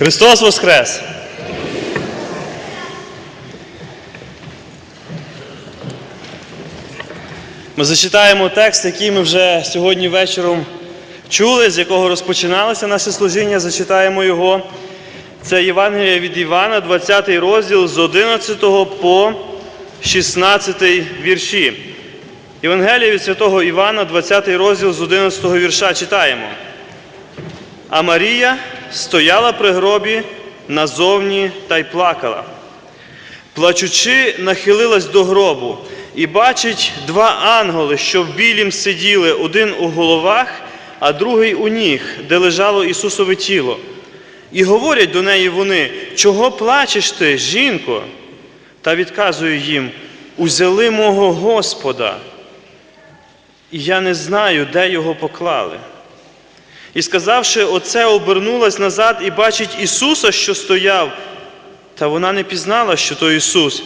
Христос Воскрес! Ми зачитаємо текст, який ми вже сьогодні вечором чули, з якого розпочиналося наше служіння. Зачитаємо його. Це Євангелія від Івана, 20 розділ з 11 по 16 вірші. Євангелія від святого Івана, 20 розділ з 11 вірша читаємо. А Марія стояла при гробі назовні та й плакала. Плачучи, нахилилась до гробу і бачить два ангели, що в білім сиділи, один у головах, а другий у ніг, де лежало Ісусове тіло. І говорять до неї вони, чого плачеш ти, жінко? Та відказує їм, узяли мого Господа, і я не знаю, де його поклали. І сказавши оце, обернулась назад і бачить Ісуса, що стояв, та вона не пізнала, що то Ісус.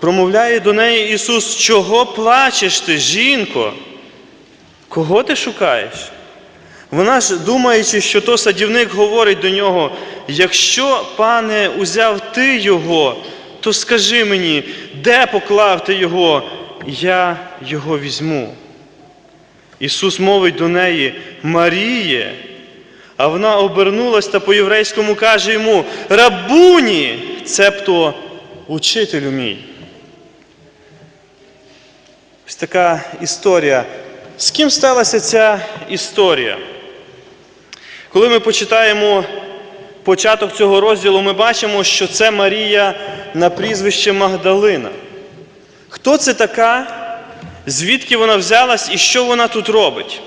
Промовляє до неї Ісус, чого плачеш ти, жінко? Кого ти шукаєш? Вона ж, думаючи, що то садівник говорить до нього, якщо, пане, узяв ти його, то скажи мені, де поклав ти його, я його візьму. Ісус мовить до неї, Маріє, а вона обернулась та по-єврейському каже йому, Рабуні, цебто учителю мій. Ось така історія. З ким сталася ця історія? Коли ми почитаємо початок цього розділу, ми бачимо, що це Марія на прізвище Магдалина. Хто це така? Звідки вона взялась і що вона тут робить?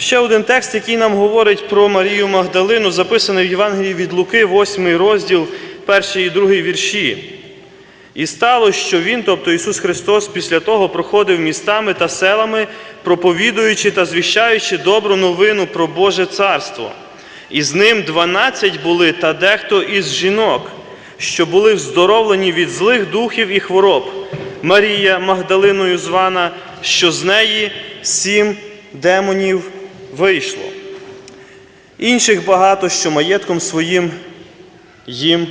Ще один текст, який нам говорить про Марію Магдалину, записаний в Євангелії від Луки, 8 розділ, 1 і 2 вірші. І стало, що Він, тобто Ісус Христос, після того проходив містами та селами, проповідуючи та звіщаючи добру новину про Боже Царство. І з ним дванадцять були та дехто із жінок, що були вздоровлені від злих духів і хвороб. Марія Магдалиною звана, що з неї сім демонів вийшло. Інших багато, що маєтком своїм їм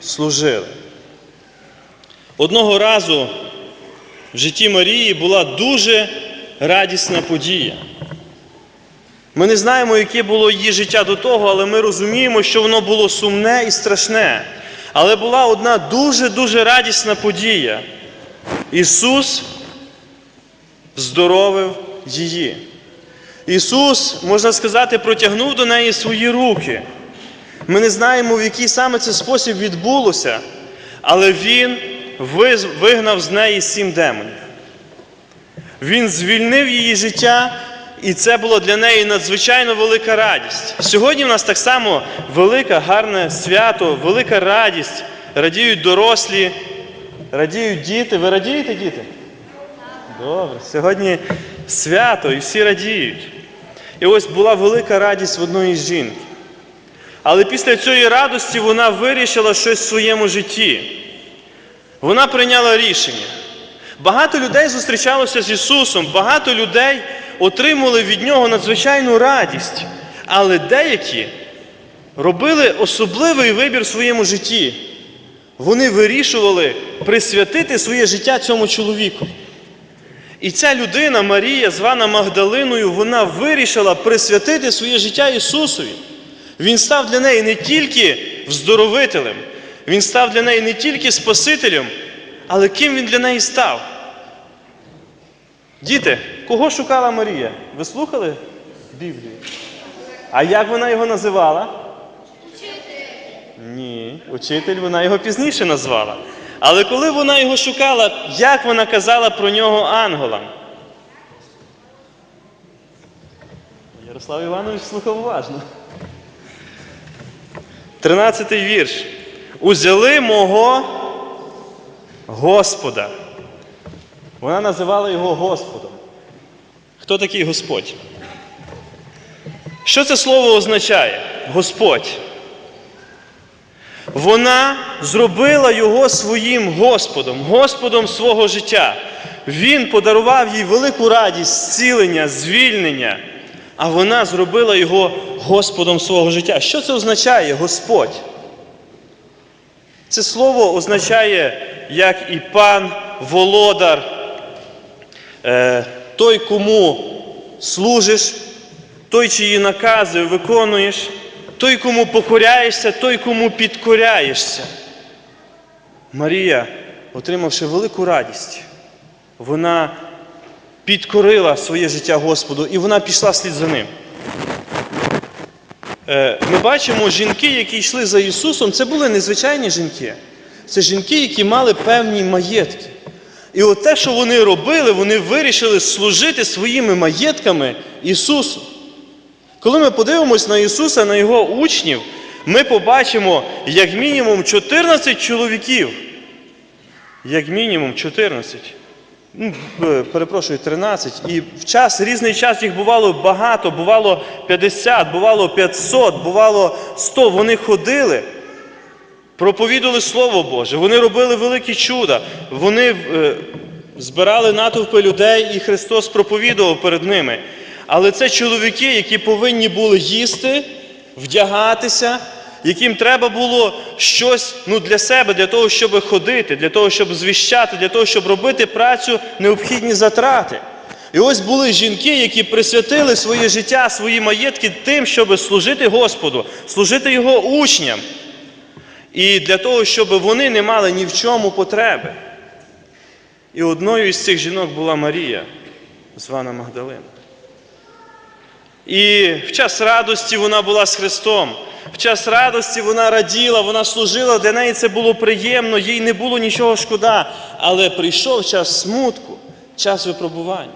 служили. Одного разу в житті Марії була дуже радісна подія. Ми не знаємо, яке було її життя до того, але ми розуміємо, що воно було сумне і страшне. Але була одна дуже-дуже радісна подія. Ісус здоровив її. Ісус, можна сказати, протягнув до неї свої руки. Ми не знаємо, в який саме це спосіб відбулося, але Він вигнав з неї сім демонів. Він звільнив її життя, і це було для неї надзвичайно велика радість. Сьогодні в нас так само велике, гарне свято, велика радість. Радіють дорослі, радіють діти. Ви радієте, діти? Добре. Сьогодні свято і всі радіють. І ось була велика радість в одної жінки. Але після цієї радості вона вирішила щось в своєму житті. Вона прийняла рішення. Багато людей зустрічалося з Ісусом, багато людей отримали від Нього надзвичайну радість. Але деякі робили особливий вибір в своєму житті. Вони вирішували присвятити своє життя цьому чоловіку. І ця людина, Марія, звана Магдалиною, вона вирішила присвятити своє життя Ісусові. Він став для неї не тільки вздоровителем, він став для неї не тільки Спасителем, але ким він для неї став? Діти, кого шукала Марія? Ви слухали Біблію? А як вона його називала? Учитель. Ні, учитель вона його пізніше назвала. Але коли вона його шукала, як вона казала про нього ангелам? Ярослав Іванович слухав уважно. Тринадцятий вірш. Узяли мого Господа. Вона називала його Господом. Хто такий Господь? Що це слово означає? Господь. Вона зробила його своїм Господом, Господом свого життя. Він подарував їй велику радість, зцілення, звільнення. а вона зробила його Господом свого життя. Що це означає Господь? Це слово означає як і пан, володар, е, той, кому служиш, той, чиї накази виконуєш, той, кому покоряєшся, той, кому підкоряєшся. Марія, отримавши велику радість, вона підкорила своє життя Господу і вона пішла слід за ним. Е, Ми бачимо жінки, які йшли за Ісусом, це були незвичайні жінки. Це жінки, які мали певні маєтки. І от те, що вони робили, вони вирішили служити своїми маєтками Ісусу. Коли ми подивимось на Ісуса, на Його учнів, ми побачимо як мінімум 14 чоловіків. Як мінімум 14. Ну, е, перепрошую, 13. І в час, різний час їх бувало багато, бувало 50, бувало 500, бувало 100. Вони ходили, проповідували Слово Боже, вони робили великі чуда, вони е, збирали натовпи людей, і Христос проповідував перед ними. Але це чоловіки, які повинні були їсти, вдягатися, яким треба було щось ну, для себе, для того, щоб ходити, для того, щоб звіщати, для того, щоб робити працю необхідні затрати. І ось були жінки, які присвятили своє життя, свої маєтки тим, щоб служити Господу, служити Його учням. І для того, щоб вони не мали ні в чому потреби. І одною із цих жінок була Марія, звана Магдалина. І в час радості вона була з Христом. В час радості вона раділа, вона служила, для неї це було приємно, їй не було нічого шкода. Але прийшов час смутку, час випробування.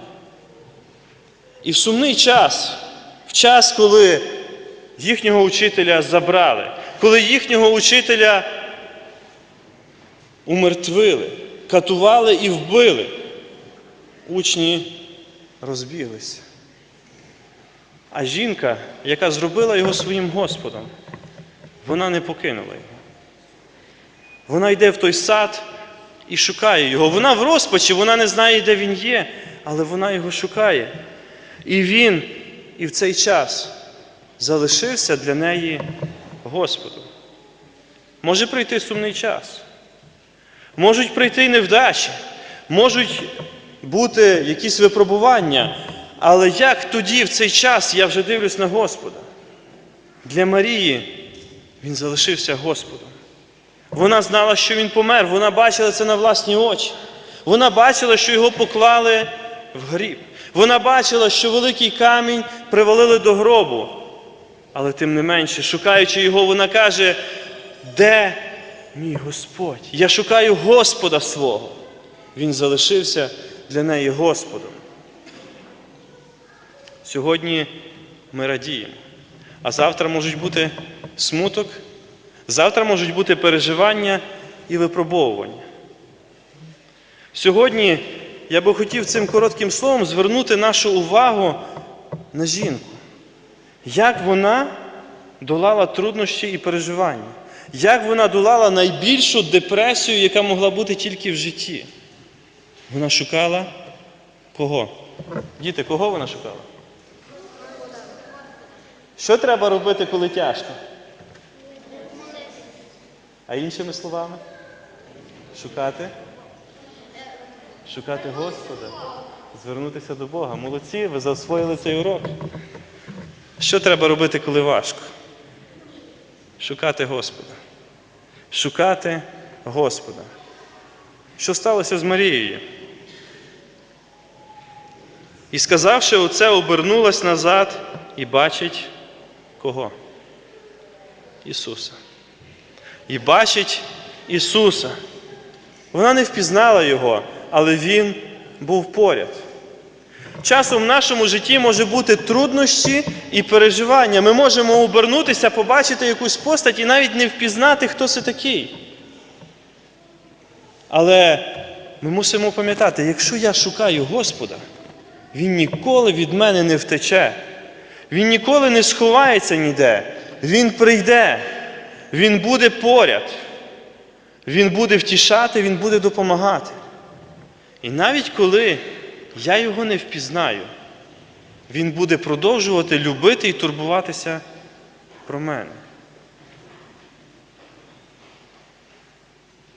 І в сумний час, в час, коли їхнього учителя забрали, коли їхнього учителя умертвили, катували і вбили, учні розбіглися. А жінка, яка зробила його своїм Господом, вона не покинула його. Вона йде в той сад і шукає його. Вона в розпачі, вона не знає, де він є, але вона його шукає. І він і в цей час залишився для неї Господом. Може прийти сумний час. Можуть прийти невдачі, можуть бути якісь випробування. Але як тоді, в цей час, я вже дивлюсь на Господа. Для Марії він залишився Господом. Вона знала, що він помер, вона бачила це на власні очі. Вона бачила, що його поклали в гріб. Вона бачила, що великий камінь привалили до гробу. Але тим не менше, шукаючи його, вона каже, де мій Господь? Я шукаю Господа свого. Він залишився для неї Господом. Сьогодні ми радіємо, а завтра можуть бути смуток, завтра можуть бути переживання і випробовування. Сьогодні я би хотів цим коротким словом звернути нашу увагу на жінку, як вона долала труднощі і переживання, як вона долала найбільшу депресію, яка могла бути тільки в житті. Вона шукала кого? Діти, кого вона шукала? Що треба робити, коли тяжко? А іншими словами? Шукати? Шукати Господа, звернутися до Бога. Молодці, ви засвоїли цей урок. Що треба робити, коли важко? Шукати Господа. Шукати Господа. Що сталося з Марією? І сказавши оце, обернулась назад і бачить кого? Ісуса. І бачить Ісуса. Вона не впізнала Його, але Він був поряд. Часом в нашому житті може бути труднощі і переживання. Ми можемо обернутися, побачити якусь постать і навіть не впізнати, хто це такий. Але ми мусимо пам'ятати, якщо я шукаю Господа, Він ніколи від мене не втече. Він ніколи не сховається ніде. Він прийде, Він буде поряд. Він буде втішати, Він буде допомагати. І навіть коли я його не впізнаю, Він буде продовжувати любити і турбуватися про мене.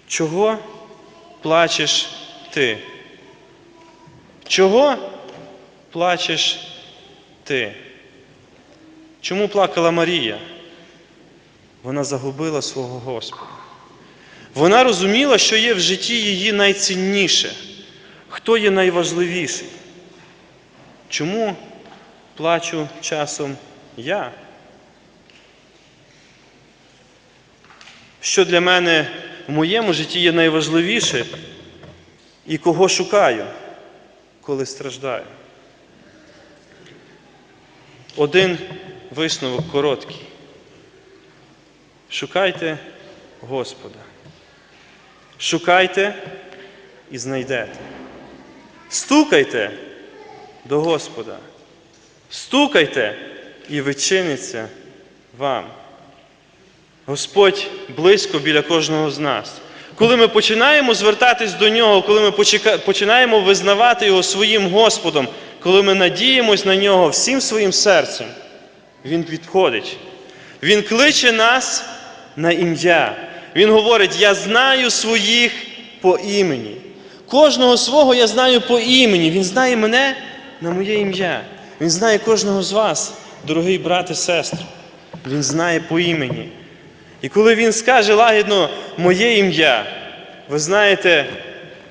Чого плачеш ти? Чого плачеш ти? Чому плакала Марія? Вона загубила свого Господа. Вона розуміла, що є в житті її найцінніше, хто є найважливіший. Чому плачу часом я? Що для мене в моєму житті є найважливіше і кого шукаю, коли страждаю? Один висновок короткий. Шукайте Господа. Шукайте і знайдете. Стукайте до Господа. Стукайте і відчиниться вам. Господь близько біля кожного з нас. Коли ми починаємо звертатись до Нього, коли ми починаємо визнавати Його своїм Господом, коли ми надіємось на Нього всім своїм серцем, Він підходить. Він кличе нас на ім'я. Він говорить: Я знаю своїх по імені. Кожного свого я знаю по імені. Він знає мене на моє ім'я. Він знає кожного з вас, дорогий брат і сестри. Він знає по імені. І коли він скаже лагідно моє ім'я, ви знаєте,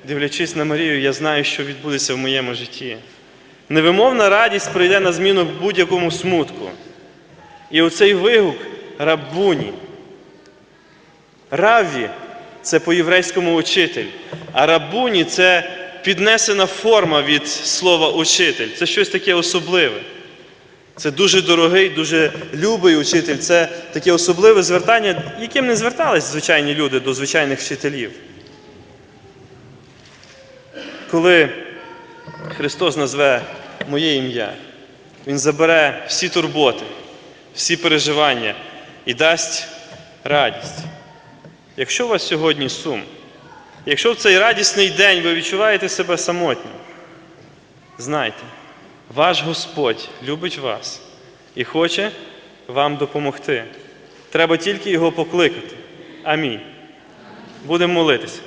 дивлячись на Марію, я знаю, що відбудеться в моєму житті. Невимовна радість прийде на зміну будь-якому смутку. І оцей вигук рабуні. Равві це по-єврейському учитель, а рабуні це піднесена форма від слова учитель. Це щось таке особливе. Це дуже дорогий, дуже любий учитель. Це таке особливе звертання, яким не звертались звичайні люди до звичайних вчителів. Коли Христос назве моє ім'я, Він забере всі турботи, всі переживання і дасть радість. Якщо у вас сьогодні сум, якщо в цей радісний день ви відчуваєте себе самотнім, знайте, ваш Господь любить вас і хоче вам допомогти. Треба тільки його покликати. Амінь. Будемо молитися.